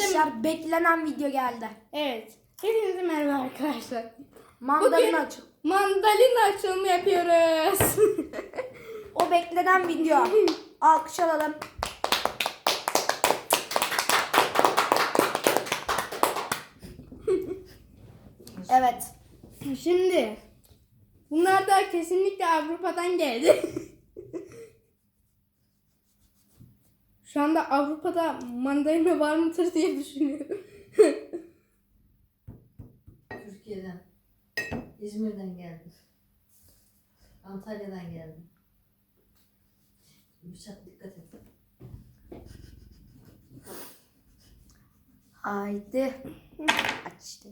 Arkadaşlar beklenen video geldi. Evet. Hepinize merhaba arkadaşlar. Mandalina Bugün- açıl. Mandalina açılımı yapıyoruz. O beklenen video. Alkış alalım. Evet. Şimdi bunlar da kesinlikle Avrupa'dan geldi. Şu anda Avrupa'da mandalina var mıdır diye düşünüyorum. Türkiye'den. İzmir'den geldim. Antalya'dan geldim. Bıçak dikkat et. Haydi. Açtı.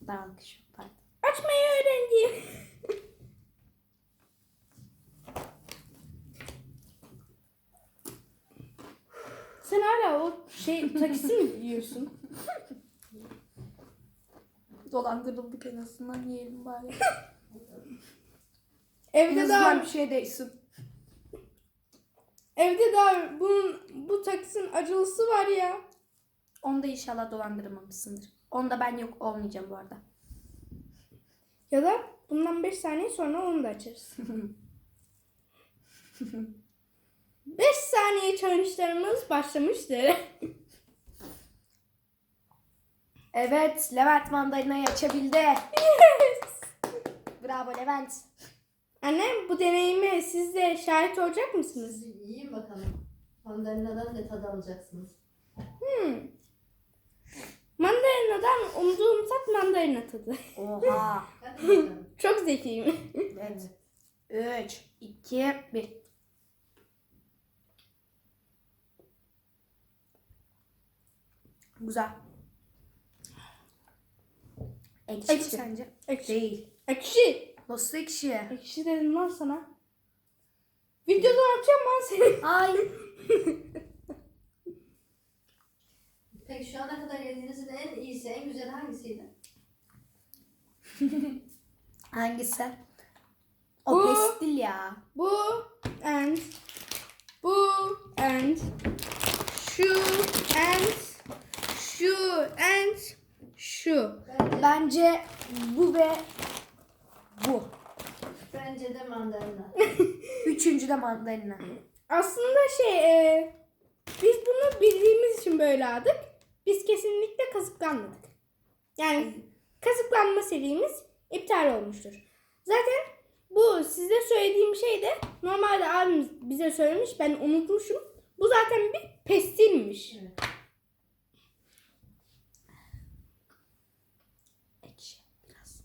Ben alkış Sen hala o şey taksi mi biliyorsun? Dolandırıldık en azından yiyelim bari. Evde daha bir şey değilsin. evde daha bunun bu taksinin acılısı var ya. Onu da inşallah dolandırmamışsındır. Onda ben yok olmayacağım bu arada. Ya da bundan 5 saniye sonra onu da açarız. 5 saniye challenge'larımız başlamıştır. Evet, Levent mandalinayı açabildi. Bravo Levent. Anne bu deneyime siz de şahit olacak mısınız? Yiyin bakalım. Mandalinadan ne tadı alacaksınız? Hmm. Mandalinadan umduğum tat mandalina tadı. Oha. Çok zekiyim. evet. 3, 2, 1. Güzel. Ekşi, Ekşi. sence? Ekşi. Değil. Ekşi. Nasıl ekşi? Ekşi dedim lan sana. Videoda atacağım ben seni. Ay. Peki şu ana kadar yediğinizin en iyisi, en güzeli hangisiydi? Hangisi? O Bu. pestil ya. Bu and bu and şu and and şu. Bence, Bence bu ve bu. bence de mandalina. Üçüncü de mandalina. Aslında şey e, biz bunu bildiğimiz için böyle aldık. Biz kesinlikle kazıklanmadık. Yani kazıklanma serimiz iptal olmuştur. Zaten bu size söylediğim şey de normalde abimiz bize söylemiş ben unutmuşum. Bu zaten bir pestilmiş. Evet. Ekşi biraz.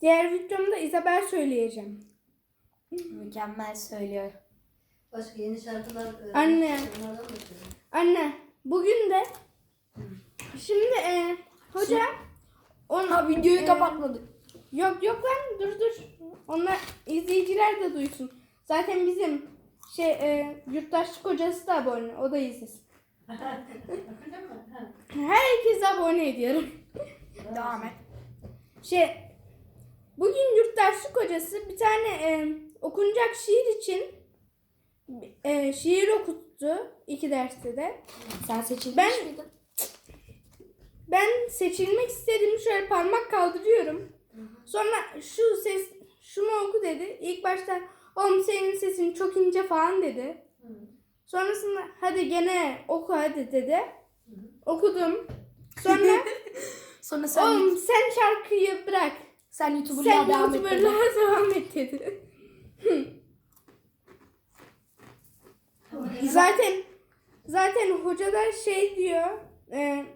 Diğer videomda Isabel söyleyeceğim. Mükemmel söylüyor. Başka yeni şarkılar e, Anne. Anne bugün de şimdi e, hoca Ha videoyu Ee, kapatmadık. Yok yok lan dur dur. Onlar izleyiciler de duysun. Zaten bizim şey e, yurttaşlık hocası da abone. O da izlesin. Herkese abone ediyorum. Devam et. Şey bugün yurttaşlık hocası bir tane e, okunacak şiir için e, şiir okuttu iki derste de. Sen seçilmiş Ben- miydin? Ben seçilmek istedim şöyle parmak kaldırıyorum. Sonra şu ses şunu oku dedi. İlk başta oğlum senin sesin çok ince falan dedi. Hı. Sonrasında hadi gene oku hadi dedi. Okudum. Sonra Sonra sen, oğlum sen şarkıyı bırak. sen YouTuber'lığa devam. YouTuber'lığa devam et dedi. zaten zaten hoca da şey diyor. e,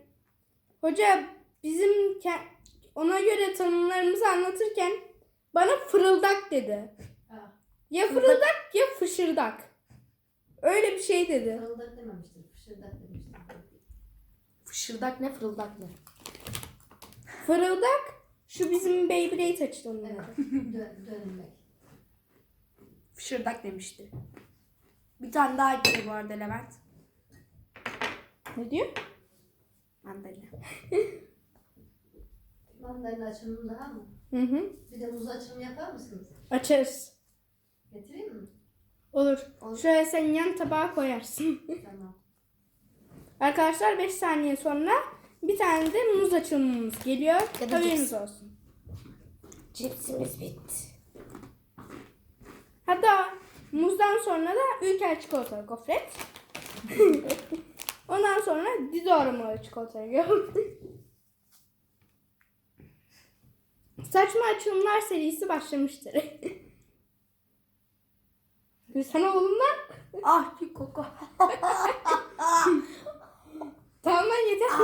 hoca bizim ona göre tanımlarımızı anlatırken bana fırıldak dedi. Ha. Ya fırıldak ya fışırdak. Öyle bir şey dedi. Fırıldak dememiştir. Fışırdak demiştir. Fışırdak ne fırıldak ne? Fırıldak şu bizim Beyblade açılımı. Evet. Dö- dönmek. Fışırdak demişti. Bir tane daha ekle bu arada Levent. Ne diyor? Mandalina. Mandalina açılımı daha mı? Hı hı. Bir de muz açılımı yapar mısınız? Açarız. Getireyim mi? Olur. Olur. Şöyle sen yan tabağa koyarsın. Tamam. Arkadaşlar 5 saniye sonra bir tane de muz açılımımız geliyor. Ya da Haberiniz cips. olsun. Cipsimiz bitti. Hatta muzdan sonra da Ülker çikolatalı gofret. Ondan sonra Dido aromalı çikolatalı. Saçma açılımlar serisi başlamıştır. Sana oğlumdan Ah bir koku. tamam lan yeter.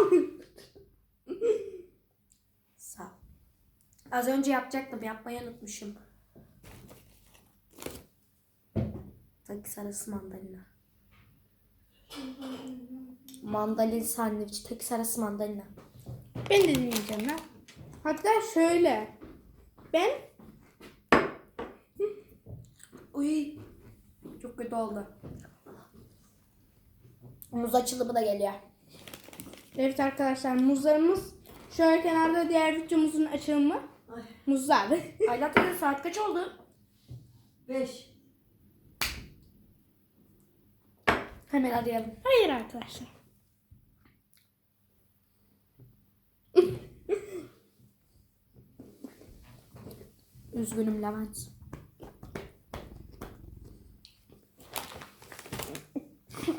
Sağ ol. Az önce yapacaktım. Yapmayı unutmuşum. Takı sarısı mandalina. Mandalina sandviç. Takı sarısı mandalina. ben de dinleyeceğim lan. Hatta şöyle. Ben Uy. Çok kötü oldu. Muz açılımı da geliyor. Evet arkadaşlar muzlarımız şöyle kenarda diğer videomuzun açılımı Ay. muzlar. Ayla teyze saat kaç oldu? Beş. Hemen arayalım. Hayır arkadaşlar. Üzgünüm Levent.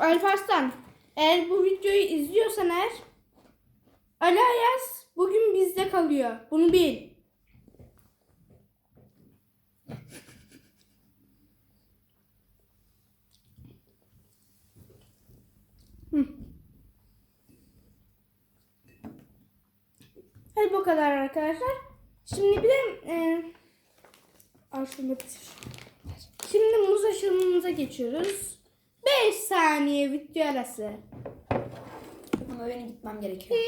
Alparslan eğer bu videoyu izliyorsan eğer Ali Ayaz bugün bizde kalıyor. Bunu bil. Hadi bu kadar arkadaşlar. Şimdi bir de e, bitir. Şimdi muz aşımımıza geçiyoruz. 5 saniye video arası. Ama benim gitmem gerekiyor.